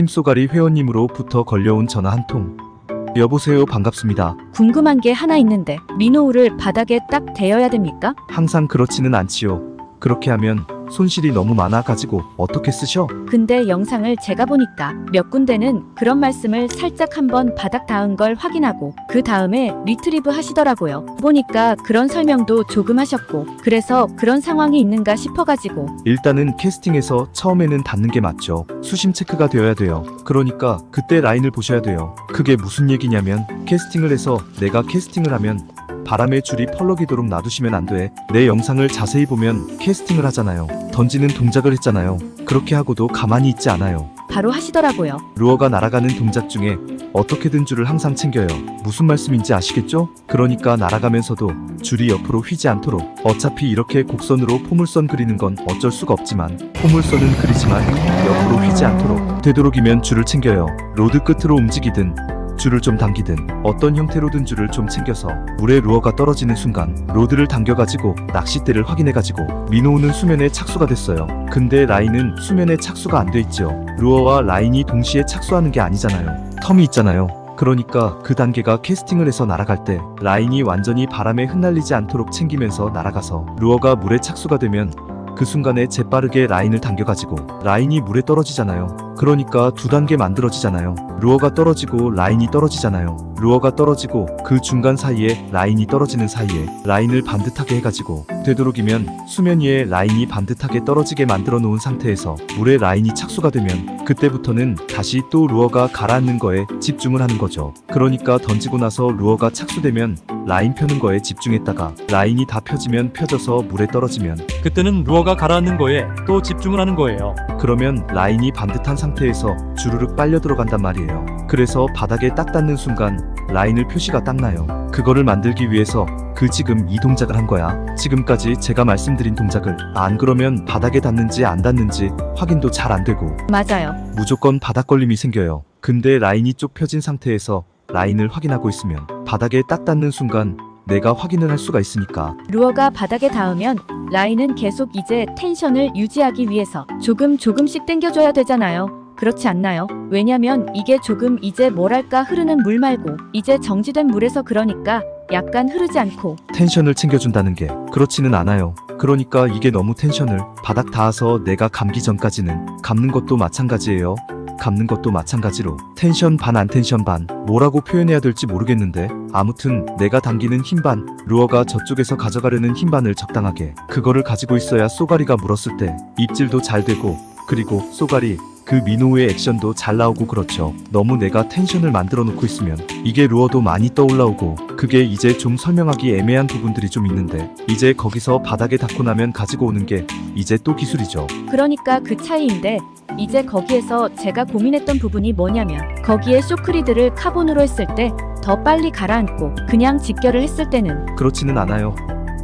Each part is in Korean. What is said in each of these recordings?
팀쏘가리 회원님으로부터 걸려온 전화 한 통. 여보세요, 반갑습니다. 궁금한 게 하나 있는데 리노우를 바닥에 딱 대어야 됩니까? 항상 그렇지는 않지요. 그렇게 하면 손실이 너무 많아 가지고 어떻게 쓰셔? 근데 영상을 제가 보니까 몇 군데는 그런 말씀을 살짝 한번 바닥 닿은 걸 확인하고 그 다음에 리트리브 하시더라고요. 보니까 그런 설명도 조금 하셨고 그래서 그런 상황이 있는가 싶어가지고 일단은 캐스팅에서 처음에는 닿는 게 맞죠. 수심 체크가 되어야 돼요. 그러니까 그때 라인을 보셔야 돼요. 그게 무슨 얘기냐면 캐스팅을 해서 내가 캐스팅을 하면 바람의 줄이 펄럭이도록 놔두시면 안 돼. 내 영상을 자세히 보면 캐스팅을 하잖아요. 던지는 동작을 했잖아요. 그렇게 하고도 가만히 있지 않아요. 바로 하시더라고요. 루어가 날아가는 동작 중에 어떻게든 줄을 항상 챙겨요. 무슨 말씀인지 아시겠죠? 그러니까 날아가면서도 줄이 옆으로 휘지 않도록 어차피 이렇게 곡선으로 포물선 그리는 건 어쩔 수가 없지만 포물선은 그리지만 옆으로 휘지 않도록 되도록이면 줄을 챙겨요. 로드 끝으로 움직이든 줄을 좀 당기든 어떤 형태로든 줄을 좀 챙겨서 물에 루어가 떨어지는 순간 로드를 당겨가지고 낚싯대를 확인해가지고 미노우는 수면에 착수가 됐어요. 근데 라인은 수면에 착수가 안 돼 있죠. 루어와 라인이 동시에 착수하는 게 아니잖아요. 텀이 있잖아요. 그러니까 그 단계가 캐스팅을 해서 날아갈 때 라인이 완전히 바람에 흩날리지 않도록 챙기면서 날아가서 루어가 물에 착수가 되면 그 순간에 재빠르게 라인을 당겨가지고 라인이 물에 떨어지잖아요. 그러니까 두 단계 만들어지잖아요. 루어가 떨어지고 라인이 떨어지잖아요. 루어가 떨어지고 그 중간 사이에 라인이 떨어지는 사이에 라인을 반듯하게 해가지고 되도록이면 수면 위에 라인이 반듯하게 떨어지게 만들어 놓은 상태에서 물에 라인이 착수가 되면 그때부터는 다시 또 루어가 가라앉는 거에 집중을 하는 거죠. 그러니까 던지고 나서 루어가 착수되면 라인 펴는 거에 집중했다가 라인이 다 펴지면 펴져서 물에 떨어지면 그때는 루 어가 가라앉는 거에 또 집중을 하는 거예요. 그러면 라인이 반듯한 상태에서 주르륵 빨려 들어간단 말이에요. 그래서 바닥에 딱 닿는 순간 라인을 표시가 딱 나요. 그거를 만들기 위해서 그 지금 이 동작을 한 거야. 지금까지 제가 말씀드린 동작을 안 그러면 바닥에 닿는지 안 닿는지 확인도 잘 안 되고 맞아요. 무조건 바닥 걸림이 생겨요. 근데 라인이 쪽 펴진 상태에서 라인을 확인하고 있으면 바닥에 딱 닿는 순간 내가 확인을 할 수가 있으니까 루어가 바닥에 닿으면 라인은 계속 이제 텐션을 유지하기 위해서 조금 조금씩 당겨줘야 되잖아요. 그렇지 않나요? 왜냐면 이게 조금 이제 뭐랄까 흐르는 물 말고 이제 정지된 물에서 그러니까 약간 흐르지 않고 텐션을 챙겨준다는 게 그렇지는 않아요. 그러니까 이게 너무 텐션을 바닥 닿아서 내가 감기 전까지는 감는 것도 마찬가지예요. 감는 것도 마찬가지로 텐션 반 안 텐션 반 뭐라고 표현해야 될지 모르겠는데 아무튼 내가 당기는 힘 반 루어가 저쪽에서 가져가려는 힘 반을 적당하게 그거를 가지고 있어야 쏘가리가 물었을 때 입질도 잘 되고 그리고 쏘가리 그 민호의 액션도 잘 나오고 그렇죠. 너무 내가 텐션을 만들어 놓고 있으면 이게 루어도 많이 떠올라오고 그게 이제 좀 설명하기 애매한 부분들이 좀 있는데 이제 거기서 바닥에 닿고 나면 가지고 오는 게 이제 또 기술이죠. 그러니까 그 차이인데 이제 거기에서 제가 고민했던 부분이 뭐냐면 거기에 쇼크리드를 카본으로 했을 때 더 빨리 가라앉고 그냥 직결을 했을 때는 그렇지는 않아요.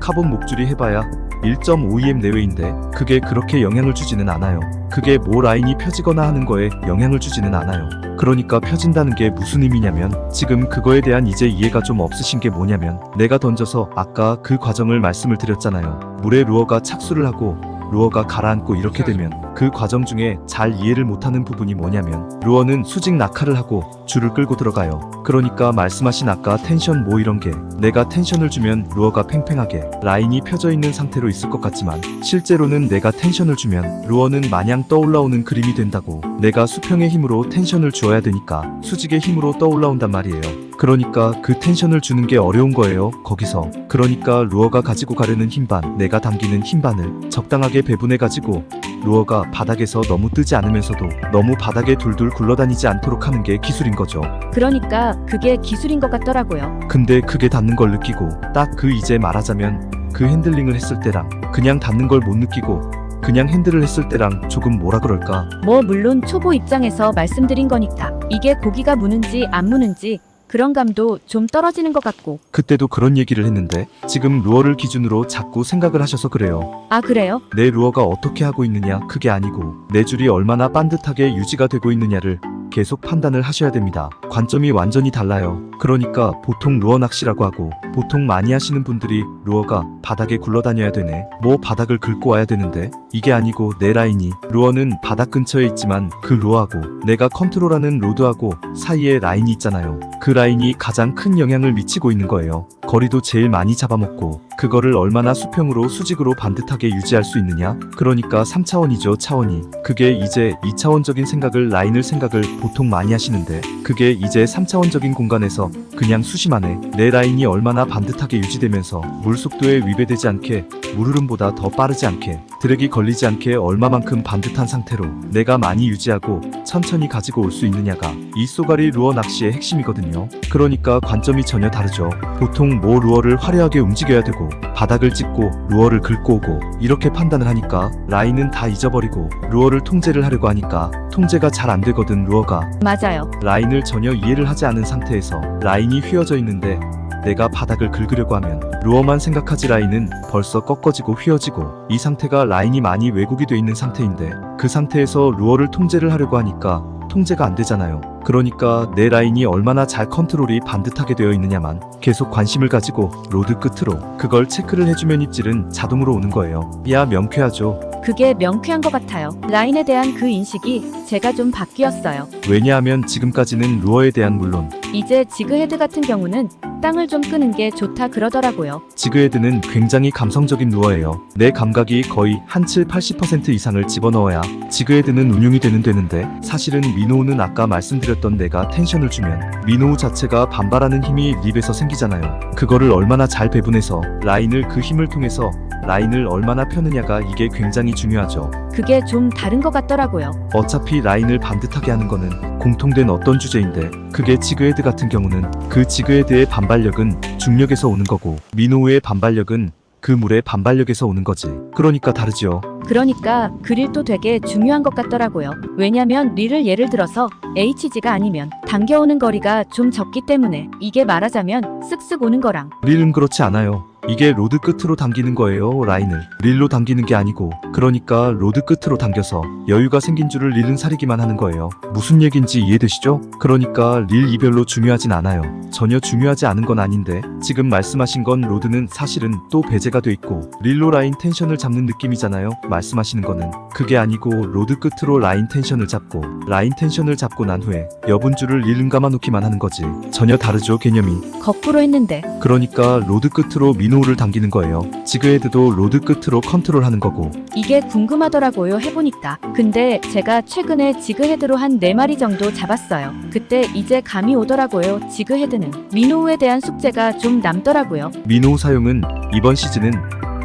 카본 목줄이 해봐야 1.5em 내외인데 그게 그렇게 영향을 주지는 않아요. 그게 뭐 라인이 펴지거나 하는 거에 영향을 주지는 않아요. 그러니까 펴진다는 게 무슨 의미냐면 지금 그거에 대한 이제 이해가 좀 없으신 게 뭐냐면 내가 던져서 아까 그 과정을 말씀을 드렸잖아요. 물에 루어가 착수를 하고 루어가 가라앉고 이렇게 되면 그 과정 중에 잘 이해를 못하는 부분이 뭐냐면 루어는 수직 낙하를 하고 줄을 끌고 들어가요. 그러니까 말씀하신 아까 텐션 뭐 이런 게 내가 텐션을 주면 루어가 팽팽하게 라인이 펴져 있는 상태로 있을 것 같지만 실제로는 내가 텐션을 주면 루어는 마냥 떠올라오는 그림이 된다고 내가 수평의 힘으로 텐션을 주어야 되니까 수직의 힘으로 떠올라온단 말이에요. 그러니까 그 텐션을 주는 게 어려운 거예요. 거기서. 그러니까 루어가 가지고 가려는 힘 반, 내가 당기는 힘 반을 적당하게 배분해 가지고 루어가 바닥에서 너무 뜨지 않으면서도 너무 바닥에 둘둘 굴러다니지 않도록 하는 게 기술인 거죠. 그러니까 그게 기술인 것 같더라고요. 근데 그게 닿는 걸 느끼고 딱 그 이제 말하자면 그 핸들링을 했을 때랑 그냥 닿는 걸 못 느끼고 그냥 핸들을 했을 때랑 조금 뭐라 그럴까 뭐 물론 초보 입장에서 말씀드린 거니까 이게 고기가 무는지 안 무는지 그런 감도 좀 떨어지는 것 같고 그때도 그런 얘기를 했는데 지금 루어를 기준으로 자꾸 생각을 하셔서 그래요. 아 그래요? 내 루어가 어떻게 하고 있느냐 그게 아니고 내 줄이 얼마나 반듯하게 유지가 되고 있느냐를 계속 판단을 하셔야 됩니다. 관점이 완전히 달라요. 그러니까 보통 루어 낚시라고 하고 보통 많이 하시는 분들이 루어가 바닥에 굴러다녀야 되네. 뭐 바닥을 긁고 와야 되는데 이게 아니고 내 라인이 루어는 바닥 근처에 있지만 그 루어하고 내가 컨트롤하는 로드하고 사이에 라인이 있잖아요. 그 라인이 가장 큰 영향을 미치고 있는 거예요. 거리도 제일 많이 잡아먹고 그거를 얼마나 수평으로 수직으로 반듯하게 유지할 수 있느냐? 그러니까 3차원이죠, 차원이. 그게 이제 2차원적인 생각을 라인을 생각을 보통 많이 하시는데 그게 이제 3차원적인 공간에서 그냥 수심안에 내 라인이 얼마나 반듯하게 유지되면서 물 속도에 위배되지 않게 물 흐름보다 더 빠르지 않게 드랙이 걸리지 않게 얼마만큼 반듯한 상태로 내가 많이 유지하고 천천히 가지고 올 수 있느냐가 이 쏘가리 루어 낚시의 핵심이거든요. 그러니까 관점이 전혀 다르죠. 보통 뭐 루어를 화려하게 움직여야 되고 바닥을 찍고 루어를 긁고 오고 이렇게 판단을 하니까 라인은 다 잊어버리고 루어를 통제를 하려고 하니까 통제가 잘 안 되거든 루어가 맞아요. 라인을 전혀 이해를 하지 않은 상태에서 라인이 휘어져 있는데 내가 바닥을 긁으려고 하면 루어만 생각하지 라인은 벌써 꺾어지고 휘어지고 이 상태가 라인이 많이 왜곡이 돼 있는 상태인데 그 상태에서 루어를 통제를 하려고 하니까 통제가 안 되잖아요. 그러니까 내 라인이 얼마나 잘 컨트롤이 반듯하게 되어 있느냐만 계속 관심을 가지고 로드 끝으로 그걸 체크를 해주면 입질은 자동으로 오는 거예요. 야 명쾌하죠. 그게 명쾌한 것 같아요. 라인에 대한 그 인식이 제가 좀 바뀌었어요. 왜냐하면 지금까지는 루어에 대한 물론 이제 지그헤드 같은 경우는 땅을 좀 끄는 게 좋다 그러더라고요. 지그헤드는 굉장히 감성적인 루어예요. 내 감각이 거의 한 7, 80% 이상을 집어넣어야 지그헤드는 운용이 되는 되는데 사실은 미노우는 아까 말씀드렸 던 내가 텐션을 주면 미노우 자체가 반발하는 힘이 립에서 생기잖아요. 그거를 얼마나 잘 배분해서 라인을 그 힘을 통해서 라인을 얼마나 펴느냐가 이게 굉장히 중요하죠. 그게 좀 다른 것 같더라고요. 어차피 라인을 반듯하게 하는 거는 공통된 어떤 주제인데 그게 지그헤드 같은 경우는 그 지그헤드의 반발력은 중력에서 오는 거고 미노우의 반발력은 그 물의 반발력에서 오는 거지. 그러니까 다르죠. 그러니까 그릴도 되게 중요한 것 같더라고요. 왜냐면 릴을 예를 들어서 HG가 아니면 당겨오는 거리가 좀 적기 때문에 이게 말하자면 쓱쓱 오는 거랑 릴은 그렇지 않아요. 이게 로드 끝으로 당기는 거예요, 라인을. 릴로 당기는 게 아니고. 그러니까 로드 끝으로 당겨서 여유가 생긴 줄을 릴은 사리기만 하는 거예요. 무슨 얘긴지 이해되시죠? 그러니까 릴 이별로 중요하진 않아요. 전혀 중요하지 않은 건 아닌데, 지금 말씀하신 건 로드는 사실은 또 배제가 돼 있고, 릴로 라인 텐션을 잡는 느낌이잖아요. 말씀하시는 거는. 그게 아니고, 로드 끝으로 라인 텐션을 잡고, 라인 텐션을 잡고 난 후에 여분줄을 릴은 감아놓기만 하는 거지. 전혀 다르죠, 개념이. 거꾸로 했는데 그러니까 로드 끝으로 미노우를 당기는 거예요. 지그헤드도 로드 끝으로 컨트롤하는 거고. 이게 궁금하더라고요 해보니까. 근데 제가 최근에 지그헤드로 한 4마리 정도 잡았어요. 그때 이제 감이 오더라고요 지그헤드는. 미노우에 대한 숙제가 좀 남더라고요. 미노우 사용은 이번 시즌은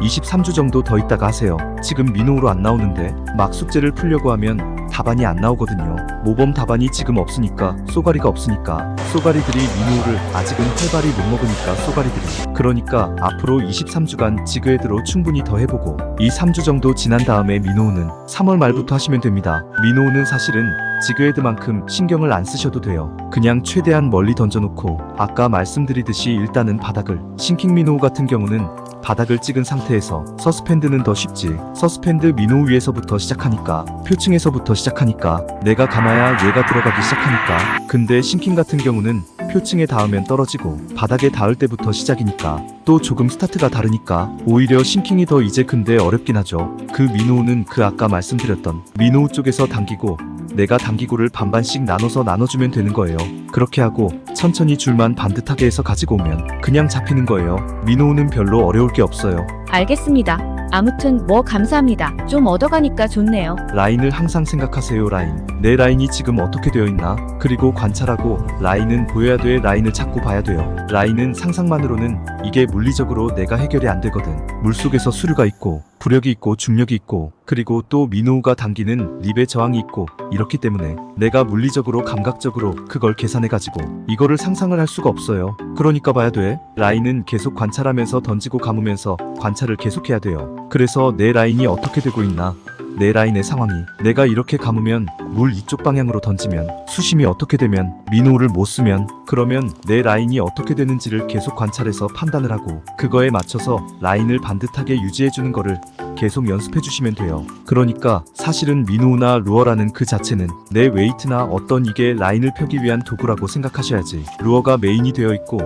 23주 정도 더 있다가 하세요. 지금 미노우로 안 나오는데 막 숙제를 풀려고 하면 답안이 안 나오거든요. 모범 답안이 지금 없으니까 쏘가리가 없으니까 쏘가리들이 미노우를 아직은 활발히 못 먹으니까 쏘가리들이 그러니까 앞으로 23주간 지그헤드로 충분히 더 해보고 이 3주 정도 지난 다음에 미노우는 3월 말부터 하시면 됩니다. 미노우는 사실은 지그헤드만큼 신경을 안 쓰셔도 돼요. 그냥 최대한 멀리 던져놓고 아까 말씀드리듯이 일단은 바닥을 싱킹 미노우 같은 경우는 바닥을 찍은 상태에서 서스펜드는 더 쉽지. 서스펜드 미노우 위에서부터 시작하니까 표층에서부터 시작하니까 내가 감아야 얘가 들어가기 시작하니까. 근데 싱킹 같은 경우는 표층에 닿으면 떨어지고 바닥에 닿을 때부터 시작이니까 또 조금 스타트가 다르니까 오히려 싱킹이 더 이제 근데 어렵긴 하죠. 그 미노우는 그 아까 말씀드렸던 미노우 쪽에서 당기고 내가 당기고를 반반씩 나눠서 나눠주면 되는 거예요. 그렇게 하고 천천히 줄만 반듯하게 해서 가지고 오면 그냥 잡히는 거예요. 미노우는 별로 어려울 게 없어요. 알겠습니다. 아무튼 뭐 감사합니다. 좀 얻어가니까 좋네요. 라인을 항상 생각하세요 라인. 내 라인이 지금 어떻게 되어 있나? 그리고 관찰하고 라인은 보여야 돼 라인을 찾고 봐야 돼요. 라인은 상상만으로는 이게 물리적으로 내가 해결이 안 되거든. 물속에서 수류가 있고 부력이 있고 중력이 있고 그리고 또 미노우가 당기는 립의 저항이 있고 이렇기 때문에 내가 물리적으로 감각적으로 그걸 계산해 가지고 이거를 상상을 할 수가 없어요. 그러니까 봐야 돼. 라인은 계속 관찰하면서 던지고 감으면서 관찰을 계속해야 돼요. 그래서 내 라인이 어떻게 되고 있나 내 라인의 상황이 내가 이렇게 감으면 물 이쪽 방향으로 던지면 수심이 어떻게 되면 미노우를 못 쓰면 그러면 내 라인이 어떻게 되는지를 계속 관찰해서 판단을 하고 그거에 맞춰서 라인을 반듯하게 유지해 주는 거를 계속 연습해 주시면 돼요. 그러니까 사실은 민호나 루어라는 그 자체는 내 웨이트나 어떤 이게 라인을 펴기 위한 도구라고 생각하셔야지. 루어가 메인이 되어 있고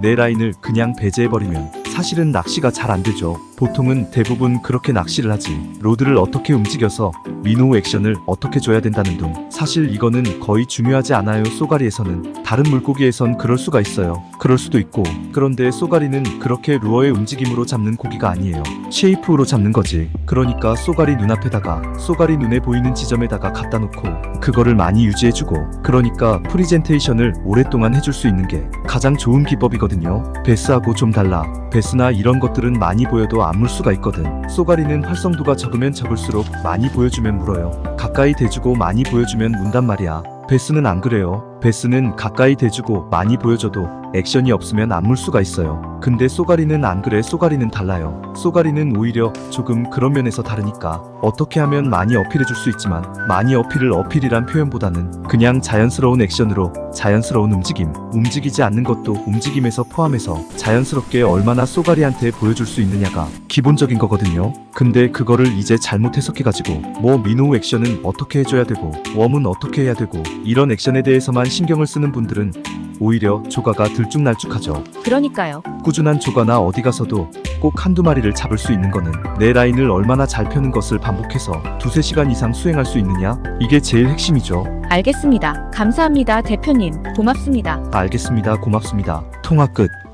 내 라인을 그냥 배제해버리면 사실은 낚시가 잘 안 되죠. 보통은 대부분 그렇게 낚시를 하지. 로드를 어떻게 움직여서 민호 액션을 어떻게 줘야 된다는 등 사실 이거는 거의 중요하지 않아요. 쏘가리에서는 다른 물고기에선 그럴 수가 있어요. 그럴 수도 있고 그런데 쏘가리는 그렇게 루어의 움직임으로 잡는 고기가 아니에요. 쉐이프로 잡는 거지. 그러니까 쏘가리 눈앞에다가 쏘가리 눈에 보이는 지점에다가 갖다 놓고 그거를 많이 유지해주고 그러니까 프리젠테이션을 오랫동안 해줄 수 있는 게 가장 좋은 기법이거든요. 베스하고 좀 달라. 베스나 이런 것들은 많이 보여도 안 물 수가 있거든. 쏘가리는 활성도가 적으면 적을수록 많이 보여주면 물어요. 가까이 대주고 많이 보여주면 문단 말이야. 베스는 안 그래요. 베스는 가까이 대주고 많이 보여줘도 액션이 없으면 안 물 수가 있어요. 근데 쏘가리는 안 그래. 쏘가리는 달라요. 쏘가리는 오히려 조금 그런 면에서 다르니까 어떻게 하면 많이 어필해 줄 수 있지만 많이 어필을 어필이란 표현보다는 그냥 자연스러운 액션으로 자연스러운 움직임, 움직이지 않는 것도 움직임에서 포함해서 자연스럽게 얼마나 쏘가리한테 보여줄 수 있느냐가 기본적인 거거든요. 근데 그거를 이제 잘못 해석해가지고 뭐 민호 액션은 어떻게 해줘야 되고 웜은 어떻게 해야 되고 이런 액션에 대해서 만 신경을 쓰는 분들은 오히려 조가가 들쭉날쭉하죠. 그러니까요. 꾸준한 조가나 어디 가서도 꼭 한두 마리를 잡을 수 있는 거는 내 라인을 얼마나 잘 펴는 것을 반복해서 두세 시간 이상 수행할 수 있느냐? 이게 제일 핵심이죠. 알겠습니다. 감사합니다, 대표님. 고맙습니다. 알겠습니다. 고맙습니다. 통화 끝.